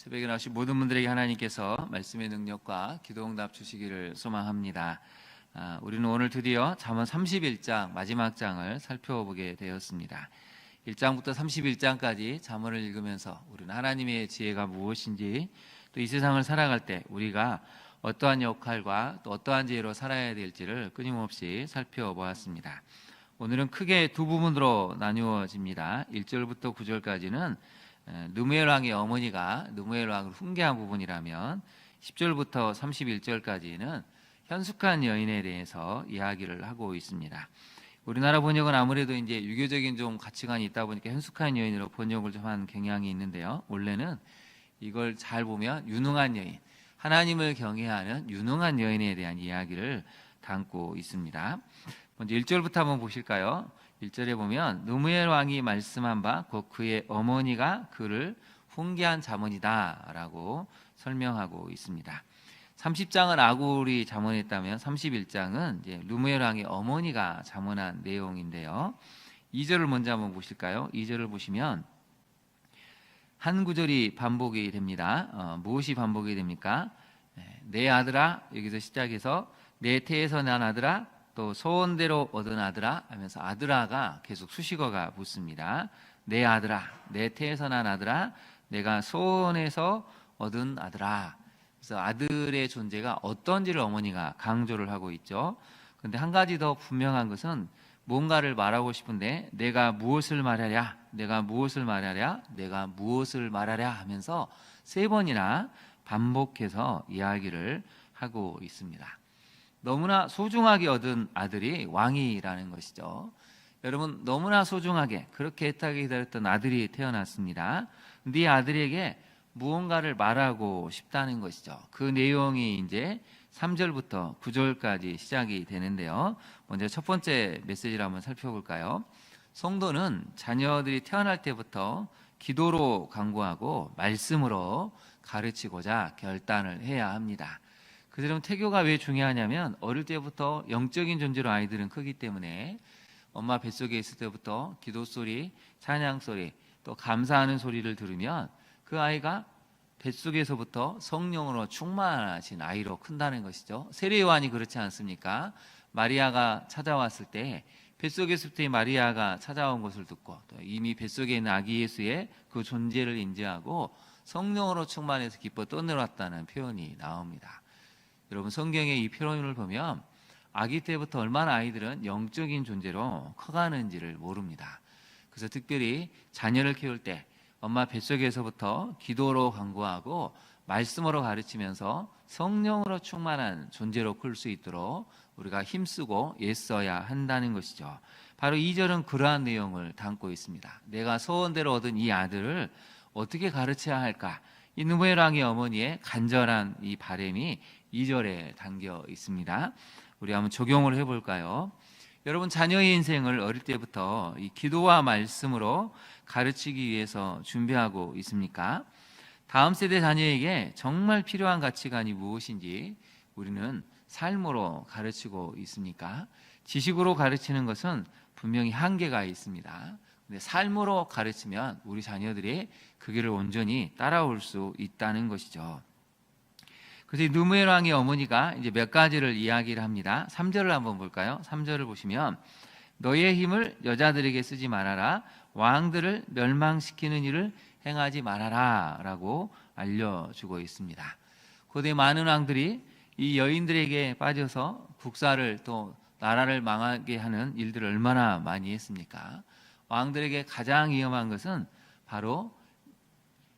새벽에 나오신 모든 분들에게 하나님께서 말씀의 능력과 기도응답 주시기를 소망합니다. 아, 우리는 오늘 드디어 잠언 31장 마지막 장을 살펴보게 되었습니다. 1장부터 31장까지 잠언을 읽으면서 우리는 하나님의 지혜가 무엇인지 또 이 세상을 살아갈 때 우리가 어떠한 역할과 또 어떠한 지혜로 살아야 될지를 끊임없이 살펴보았습니다. 오늘은 크게 두 부분으로 나누어집니다. 1절부터 9절까지는 누무엘 왕의 어머니가 누무엘 왕을 훈계한 부분이라면 10절부터 31절까지는 현숙한 여인에 대해서 이야기를 하고 있습니다. 우리나라 번역은 아무래도 이제 유교적인 좀 가치관이 있다 보니까 현숙한 여인으로 번역을 좀 한 경향이 있는데요. 원래는 이걸 잘 보면 유능한 여인, 하나님을 경외하는 유능한 여인에 대한 이야기를 담고 있습니다. 먼저 1절부터 한번 보실까요? 1절에 보면 노무엘 왕이 말씀한 바 곧 그의 어머니가 그를 훈계한 자문이다라고 설명하고 있습니다. 30장은 아굴이 자문했다면 31장은 이제 루무엘 왕의 어머니가 자문한 내용인데요. 2절을 먼저 한번 보실까요? 2절을 보시면 한 구절이 반복이 됩니다. 어, 무엇이 반복이 됩니까? 내 아들아 여기서 시작해서 내 태에서 난 아들아 또 소원대로 얻은 아들아 하면서 아들아가 계속 수식어가 붙습니다. 내 아들아, 내 태에서 난 아들아, 내가 소원에서 얻은 아들아. 그래서 아들의 존재가 어떤지를 어머니가 강조를 하고 있죠. 근데 한 가지 더 분명한 것은 뭔가를 말하고 싶은데 내가 무엇을 말하랴, 내가 무엇을 말하랴, 내가 무엇을 말하랴 하면서 세 번이나 반복해서 이야기를 하고 있습니다. 너무나 소중하게 얻은 아들이 왕이라는 것이죠. 여러분 너무나 소중하게 그렇게 애타게 기다렸던 아들이 태어났습니다. 네 아들에게 무언가를 말하고 싶다는 것이죠. 그 내용이 이제 3절부터 9절까지 시작이 되는데요. 먼저 첫 번째 메시지를 한번 살펴볼까요? 성도는 자녀들이 태어날 때부터 기도로 강구하고 말씀으로 가르치고자 결단을 해야 합니다. 그들은 태교가 왜 중요하냐면 어릴 때부터 영적인 존재로 아이들은 크기 때문에 엄마 뱃속에 있을 때부터 기도 소리, 찬양 소리, 또 감사하는 소리를 들으면 그 아이가 뱃속에서부터 성령으로 충만하신 아이로 큰다는 것이죠. 세례 요한이 그렇지 않습니까? 마리아가 찾아왔을 때 뱃속에서부터 마리아가 찾아온 것을 듣고 또 이미 뱃속에 있는 아기 예수의 그 존재를 인지하고 성령으로 충만해서 기뻐 떠내려왔다는 표현이 나옵니다. 여러분 성경의 이 표현을 보면 아기 때부터 얼마나 아이들은 영적인 존재로 커가는지를 모릅니다. 그래서 특별히 자녀를 키울 때 엄마 뱃속에서부터 기도로 강구하고 말씀으로 가르치면서 성령으로 충만한 존재로 클 수 있도록 우리가 힘쓰고 애써야 한다는 것이죠. 바로 2절은 그러한 내용을 담고 있습니다. 내가 소원대로 얻은 이 아들을 어떻게 가르쳐야 할까? 이 누메랑의 어머니의 간절한 이 바램이 2절에 담겨 있습니다. 우리 한번 적용을 해 볼까요? 여러분 자녀의 인생을 어릴 때부터 이 기도와 말씀으로 가르치기 위해서 준비하고 있습니까? 다음 세대 자녀에게 정말 필요한 가치관이 무엇인지 우리는 삶으로 가르치고 있습니까? 지식으로 가르치는 것은 분명히 한계가 있습니다. 근데 삶으로 가르치면 우리 자녀들이 그 길을 온전히 따라올 수 있다는 것이죠. 그래서 누무엘 왕의 어머니가 이제 몇 가지를 이야기를 합니다. 3절을 한번 볼까요? 3절을 보시면 너의 힘을 여자들에게 쓰지 말아라. 왕들을 멸망시키는 일을 행하지 말아라라고 알려주고 있습니다. 고대 많은 왕들이 이 여인들에게 빠져서 국사를 또 나라를 망하게 하는 일들을 얼마나 많이 했습니까? 왕들에게 가장 위험한 것은 바로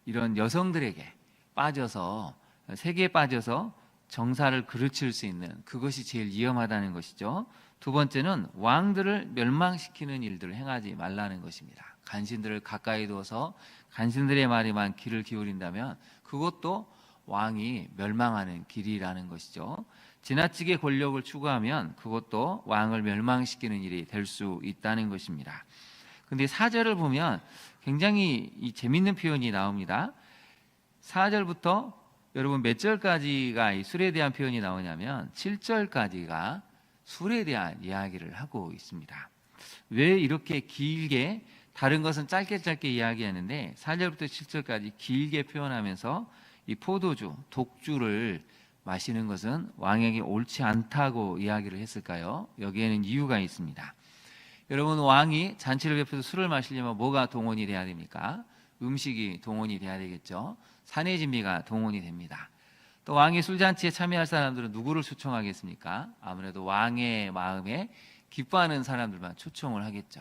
이런 여성들에게 빠져서 세계에 빠져서 정사를 그르칠 수 있는 그것이 제일 위험하다는 것이죠. 두 번째는 왕들을 멸망시키는 일들을 행하지 말라는 것입니다. 간신들을 가까이 두어서 간신들의 말에만 귀를 기울인다면 그것도 왕이 멸망하는 길이라는 것이죠. 지나치게 권력을 추구하면 그것도 왕을 멸망시키는 일이 될 수 있다는 것입니다. 근데 사절을 보면 굉장히 이 재밌는 표현이 나옵니다. 사절부터 여러분 몇 절까지가 이 술에 대한 표현이 나오냐면 7절까지가 술에 대한 이야기를 하고 있습니다. 왜 이렇게 길게 다른 것은 짧게 짧게 이야기하는데 4절부터 7절까지 길게 표현하면서 이 포도주, 독주를 마시는 것은 왕에게 옳지 않다고 이야기를 했을까요? 여기에는 이유가 있습니다. 여러분 왕이 잔치를 베풀어서 술을 마시려면 뭐가 동원이 돼야 됩니까? 음식이 동원이 돼야 되겠죠. 사내 진미가 동원이 됩니다. 또 왕이 술잔치에 참여할 사람들은 누구를 초청하겠습니까? 아무래도 왕의 마음에 기뻐하는 사람들만 초청을 하겠죠.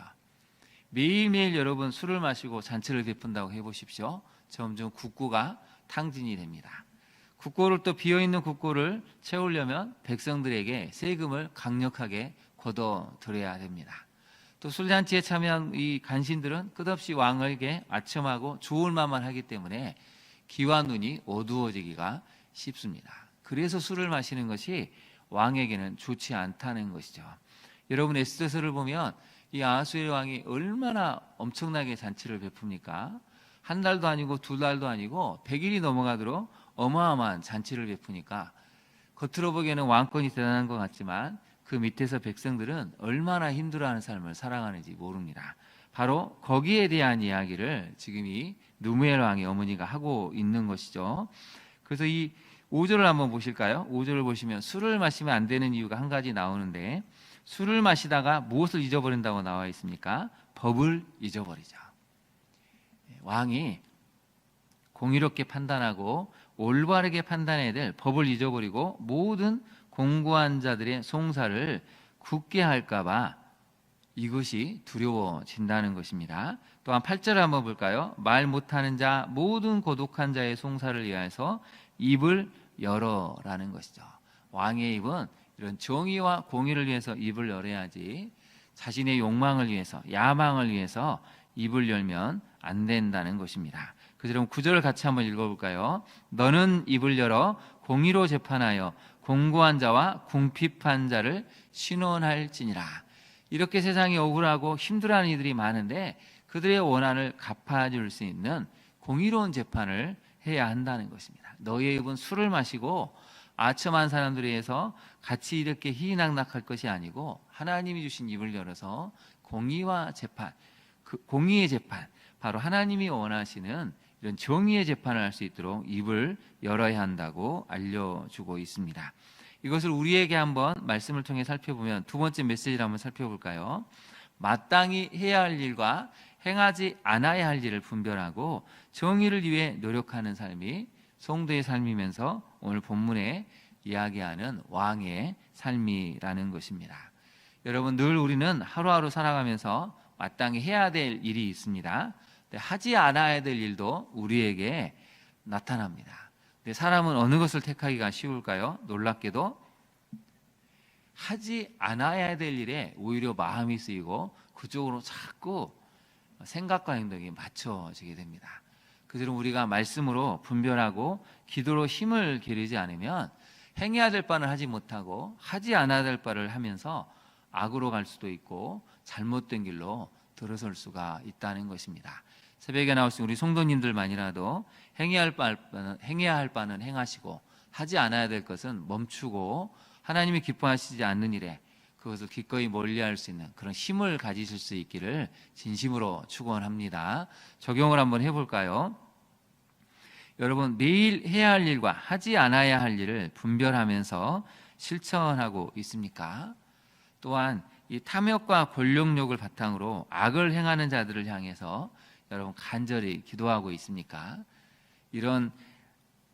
매일매일 여러분 술을 마시고 잔치를 베푼다고 해보십시오. 점점 국고가 탕진이 됩니다. 국고를 또 비어 있는 국고를 채우려면 백성들에게 세금을 강력하게 걷어 들여야 됩니다. 또 술잔치에 참여한 이 간신들은 끝없이 왕에게 아첨하고 좋을 만만 하기 때문에 기와 눈이 어두워지기가 쉽습니다. 그래서 술을 마시는 것이 왕에게는 좋지 않다는 것이죠. 여러분 에스더서를 보면 이 아하수의 왕이 얼마나 엄청나게 잔치를 베풉니까? 한 달도 아니고 두 달도 아니고 100일이 넘어가도록 어마어마한 잔치를 베푸니까 겉으로 보기에는 왕권이 대단한 것 같지만 그 밑에서 백성들은 얼마나 힘들어하는 삶을 살아가는지 모릅니다. 바로 거기에 대한 이야기를 지금 이 누무엘 왕의 어머니가 하고 있는 것이죠. 그래서 이 5절을 한번 보실까요? 5절을 보시면 술을 마시면 안 되는 이유가 한 가지 나오는데 술을 마시다가 무엇을 잊어버린다고 나와 있습니까? 법을 잊어버리죠. 왕이 공의롭게 판단하고 올바르게 판단해야 될 법을 잊어버리고 모든 공고한 자들의 송사를 굳게 할까봐 이것이 두려워진다는 것입니다. 또한 8절을 한번 볼까요? 말 못하는 자 모든 고독한 자의 송사를 위하여서 입을 열어라는 것이죠. 왕의 입은 이런 정의와 공의를 위해서 입을 열어야지 자신의 욕망을 위해서 야망을 위해서 입을 열면 안 된다는 것입니다. 그럼 9절을 같이 한번 읽어볼까요? 너는 입을 열어 공의로 재판하여 공고한 자와 궁핍한 자를 신원할지니라. 이렇게 세상이 억울하고 힘들어하는 이들이 많은데 그들의 원한을 갚아줄 수 있는 공의로운 재판을 해야 한다는 것입니다. 너희의 입은 술을 마시고 아첨한 사람들에 의해서 같이 이렇게 희낙낙할 것이 아니고 하나님이 주신 입을 열어서 공의와 재판, 그 공의의 재판, 바로 하나님이 원하시는 이런 정의의 재판을 할 수 있도록 입을 열어야 한다고 알려주고 있습니다. 이것을 우리에게 한번 말씀을 통해 살펴보면 두 번째 메시지를 한번 살펴볼까요? 마땅히 해야 할 일과 행하지 않아야 할 일을 분별하고 정의를 위해 노력하는 삶이 성도의 삶이면서 오늘 본문에 이야기하는 왕의 삶이라는 것입니다. 여러분 늘 우리는 하루하루 살아가면서 마땅히 해야 될 일이 있습니다. 하지 않아야 될 일도 우리에게 나타납니다. 근데 사람은 어느 것을 택하기가 쉬울까요? 놀랍게도 하지 않아야 될 일에 오히려 마음이 쓰이고 그쪽으로 자꾸 생각과 행동이 맞춰지게 됩니다. 그들은 우리가 말씀으로 분별하고 기도로 힘을 기르지 않으면 행해야 될 바는 하지 못하고 하지 않아야 될 바를 하면서 악으로 갈 수도 있고 잘못된 길로 들어설 수가 있다는 것입니다. 새벽에 나오신 우리 성도님들만이라도 행해야 할 바는 행해야 할 바는 행하시고 하지 않아야 될 것은 멈추고 하나님이 기뻐하시지 않는 일에 그것을 기꺼이 멀리할 수 있는 그런 힘을 가지실 수 있기를 진심으로 축원합니다. 적용을 한번 해볼까요? 여러분 매일 해야 할 일과 하지 않아야 할 일을 분별하면서 실천하고 있습니까? 또한 이 탐욕과 권력욕을 바탕으로 악을 행하는 자들을 향해서 여러분 간절히 기도하고 있습니까? 이런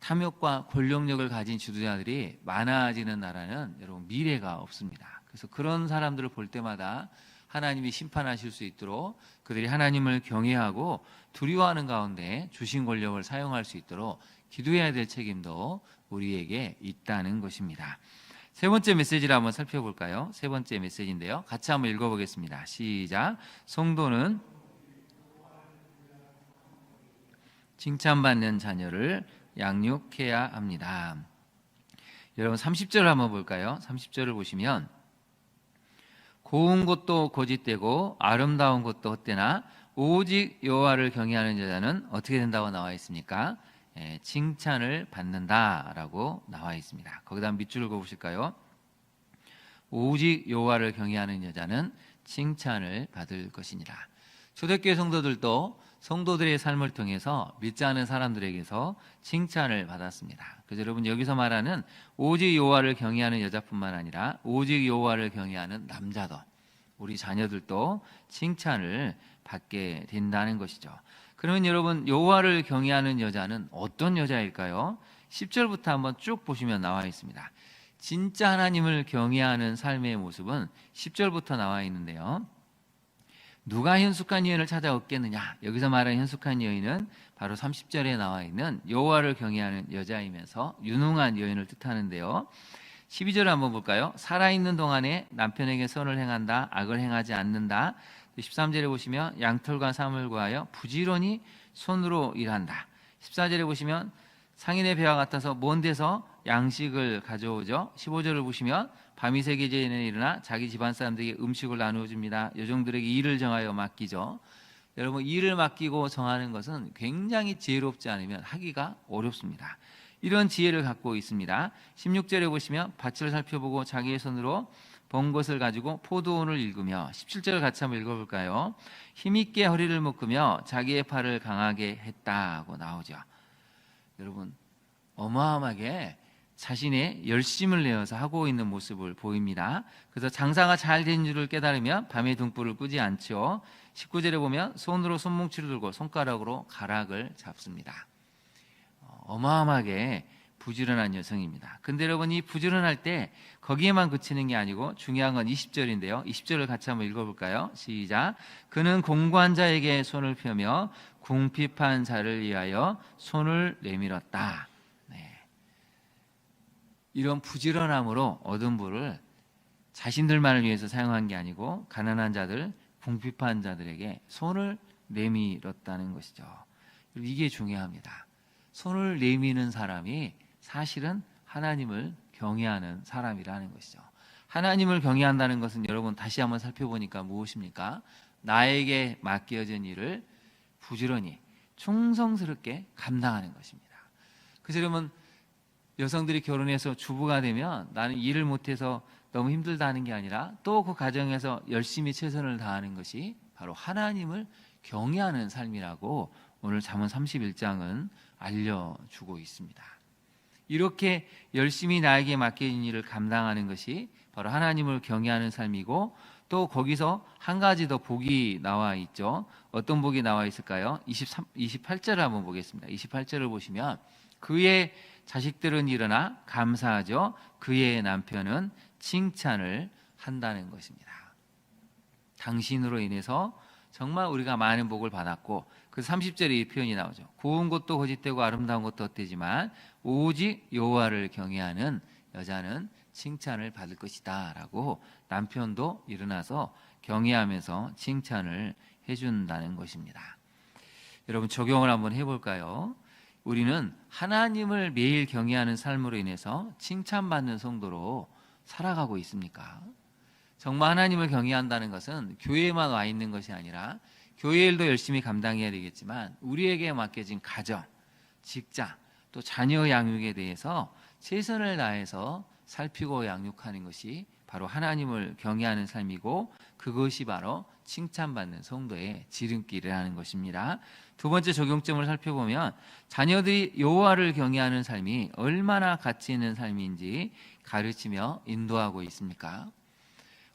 탐욕과 권력력을 가진 지도자들이 많아지는 나라는 여러분 미래가 없습니다. 그래서 그런 사람들을 볼 때마다 하나님이 심판하실 수 있도록 그들이 하나님을 경외하고 두려워하는 가운데 주신 권력을 사용할 수 있도록 기도해야 될 책임도 우리에게 있다는 것입니다. 세 번째 메시지를 한번 살펴볼까요? 세 번째 메시지인데요. 같이 한번 읽어보겠습니다. 시작. 성도는 칭찬받는 자녀를 양육해야 합니다. 여러분 30절을 한번 볼까요? 30절을 보시면 고운 것도 거짓되고 아름다운 것도 헛되나 오직 여호와를 경외하는 여자는 어떻게 된다고 나와 있습니까? 예, 칭찬을 받는다라고 나와 있습니다. 거기다 밑줄을 그어보실까요? 오직 여호와를 경외하는 여자는 칭찬을 받을 것이니라. 초대교회 성도들도 성도들의 삶을 통해서 믿지 않은 사람들에게서 칭찬을 받았습니다. 그래서 여러분 여기서 말하는 오직 여호와를 경외하는 여자뿐만 아니라 오직 여호와를 경외하는 남자도 우리 자녀들도 칭찬을 받게 된다는 것이죠. 그러면 여러분 여호와를 경외하는 여자는 어떤 여자일까요? 10절부터 한번 쭉 보시면 나와 있습니다. 진짜 하나님을 경외하는 삶의 모습은 10절부터 나와 있는데요. 누가 현숙한 여인을 찾아 얻겠느냐? 여기서 말하는 현숙한 여인은 바로 30절에 나와 있는 여호와를 경외하는 여자이면서 유능한 여인을 뜻하는데요. 12절 한번 볼까요? 살아있는 동안에 남편에게 선을 행한다, 악을 행하지 않는다. 13절에 보시면 양털과 사물 구하여 부지런히 손으로 일한다. 14절에 보시면 상인의 배와 같아서 먼 데서 양식을 가져오죠. 15절을 보시면 밤이 전에 일어나 자기 집안 사람들에게 음식을 나누어 줍니다. 여종들에게 일을 정하여 맡기죠. 여러분 일을 맡기고 정하는 것은 굉장히 지혜롭지 않으면 하기가 어렵습니다. 이런 지혜를 갖고 있습니다. 16절에 보시면 밭을 살펴보고 자기의 손으로 번 것을 가지고 포도원을 읽으며 17절을 같이 한번 읽어볼까요? 힘있게 허리를 묶으며 자기의 팔을 강하게 했다고 나오죠. 여러분 어마어마하게 자신의 열심을 내어서 하고 있는 모습을 보입니다. 그래서 장사가 잘 된 줄을 깨달으면 밤에 등불을 끄지 않죠. 19절에 보면 손으로 손뭉치를 들고 손가락으로 가락을 잡습니다. 어, 어마어마하게 부지런한 여성입니다. 근데 여러분 이 부지런할 때 거기에만 그치는 게 아니고 중요한 건 20절인데요. 20절을 같이 한번 읽어볼까요? 시작. 그는 공관자에게 손을 펴며 궁핍한 자를 위하여 손을 내밀었다. 네. 이런 부지런함으로 얻은 부를 자신들만을 위해서 사용한 게 아니고 가난한 자들, 궁핍한 자들에게 손을 내밀었다는 것이죠. 이게 중요합니다. 손을 내미는 사람이 사실은 하나님을 경외하는 사람이라는 것이죠. 하나님을 경외한다는 것은 여러분 다시 한번 살펴보니까 무엇입니까? 나에게 맡겨진 일을 부지런히 충성스럽게 감당하는 것입니다. 그래서 여러분 여성들이 결혼해서 주부가 되면 나는 일을 못해서 너무 힘들다는 게 아니라 또 그 가정에서 열심히 최선을 다하는 것이 바로 하나님을 경외하는 삶이라고 오늘 잠언 31장은 알려주고 있습니다. 이렇게 열심히 나에게 맡겨진 일을 감당하는 것이 바로 하나님을 경외하는 삶이고 또 거기서 한 가지 더 복이 나와 있죠. 어떤 복이 나와 있을까요? 23, 28절을 한번 보겠습니다. 28절을 보시면 그의 자식들은 일어나 감사하죠. 그의 남편은 칭찬을 한다는 것입니다. 당신으로 인해서 정말 우리가 많은 복을 받았고 그 30절에 이 표현이 나오죠. 고운 것도 거짓되고 아름다운 것도 헛되지만 오직 여호와를 경외하는 여자는 칭찬을 받을 것이다라고 남편도 일어나서 경외하면서 칭찬을 해준다는 것입니다. 여러분 적용을 한번 해볼까요? 우리는 하나님을 매일 경외하는 삶으로 인해서 칭찬받는 성도로 살아가고 있습니까? 정말 하나님을 경외한다는 것은 교회에만 와 있는 것이 아니라 교회 일도 열심히 감당해야 되겠지만 우리에게 맡겨진 가정, 직장, 또 자녀 양육에 대해서 최선을 다해서 살피고 양육하는 것이 바로 하나님을 경외하는 삶이고 그것이 바로 칭찬받는 성도의 지름길이라는 것입니다. 두 번째 적용점을 살펴보면 자녀들이 여호와를 경외하는 삶이 얼마나 가치 있는 삶인지 가르치며 인도하고 있습니까?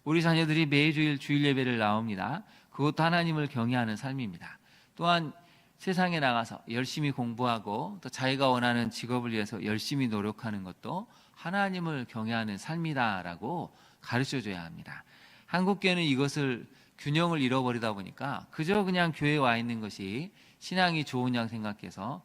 우리 자녀들이 매주일 주일 예배를 나옵니다. 그것도 하나님을 경외하는 삶입니다. 또한 세상에 나가서 열심히 공부하고 또 자기가 원하는 직업을 위해서 열심히 노력하는 것도 하나님을 경외하는 삶이다라고 가르쳐 줘야 합니다. 한국교회는 이것을 균형을 잃어버리다 보니까 그저 그냥 교회에 와 있는 것이 신앙이 좋은 양 생각해서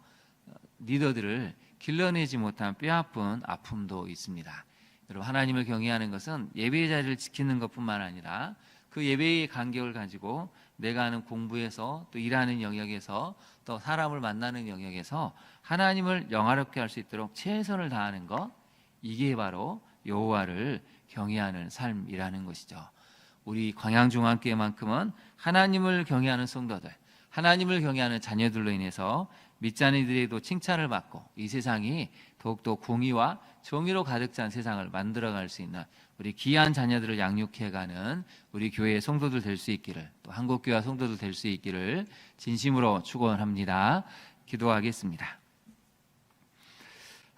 리더들을 길러내지 못한 뼈아픈 아픔도 있습니다. 여러분 하나님을 경외하는 것은 예배의 자리를 지키는 것뿐만 아니라 그 예배의 간격을 가지고 내가 하는 공부에서 또 일하는 영역에서 또 사람을 만나는 영역에서 하나님을 영화롭게 할 수 있도록 최선을 다하는 것 이게 바로 여호와를 경외하는 삶이라는 것이죠. 우리 광양중앙교회만큼은 하나님을 경외하는 성도들, 하나님을 경외하는 자녀들로 인해서 이들에도 칭찬을 받고 이 세상이 더욱더 공의와 정의로 가득 찬 세상을 만들어갈 수 있는 우리 귀한 자녀들을 양육해가는 우리 교회의 성도들 될 수 있기를 또 한국교회 성도들 될 수 있기를 진심으로 축원합니다. 기도하겠습니다.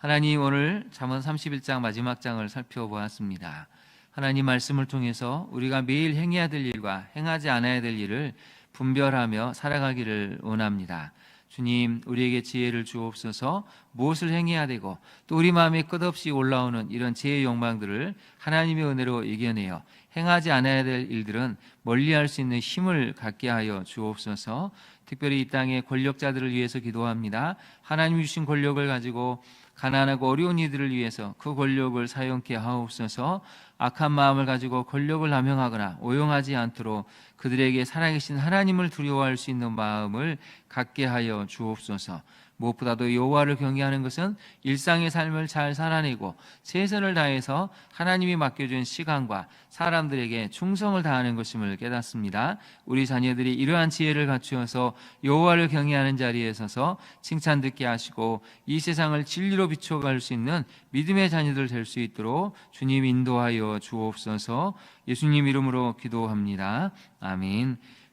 하나님 오늘 잠언 31장 마지막 장을 살펴보았습니다. 하나님 말씀을 통해서 우리가 매일 행해야 될 일과 행하지 않아야 될 일을 분별하며 살아가기를 원합니다. 주님, 우리에게 지혜를 주옵소서 무엇을 행해야 되고 또 우리 마음에 끝없이 올라오는 이런 지혜의 욕망들을 하나님의 은혜로 이겨내어 행하지 않아야 될 일들은 멀리 할 수 있는 힘을 갖게 하여 주옵소서 특별히 이 땅의 권력자들을 위해서 기도합니다. 하나님 주신 권력을 가지고 가난하고 어려운 이들을 위해서 그 권력을 사용케 하옵소서 악한 마음을 가지고 권력을 남용하거나 오용하지 않도록 그들에게 살아계신 하나님을 두려워할 수 있는 마음을 갖게 하여 주옵소서 무엇보다도 여호와를 경외하는 것은 일상의 삶을 잘 살아내고 최선을 다해서 하나님이 맡겨준 시간과 사람들에게 충성을 다하는 것임을 깨닫습니다. 우리 자녀들이 이러한 지혜를 갖추어서 여호와를 경외하는 자리에 서서 칭찬 듣게 하시고 이 세상을 진리로 비춰갈 수 있는 믿음의 자녀들 될 수 있도록 주님 인도하여 주옵소서. 예수님 이름으로 기도합니다. 아멘.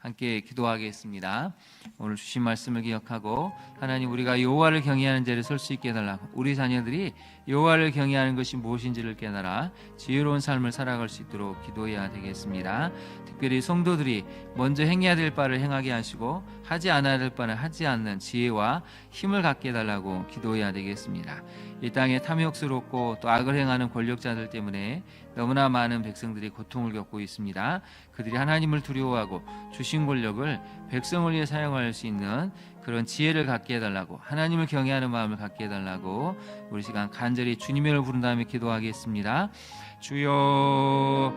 함께 기도하겠습니다. 오늘 주신 말씀을 기억하고 하나님 우리가 여호와를 경외하는 자리에 설수 있게 해달라고 우리 자녀들이 여호와를 경외하는 것이 무엇인지를 깨달아 지혜로운 삶을 살아갈 수 있도록 기도해야 되겠습니다. 특별히 성도들이 먼저 행해야 될 바를 행하게 하시고 하지 않아야 될 바는 하지 않는 지혜와 힘을 갖게 해달라고 기도해야 되겠습니다. 이 땅에 탐욕스럽고 또 악을 행하는 권력자들 때문에 너무나 많은 백성들이 고통을 겪고 있습니다. 그들이 하나님을 두려워하고 주신 권력을 백성을 위해 사용할 수 있는 그런 지혜를 갖게 해달라고 하나님을 경외하는 마음을 갖게 해달라고 우리 시간 간절히 주님을 부른 다음에 기도하겠습니다. 주여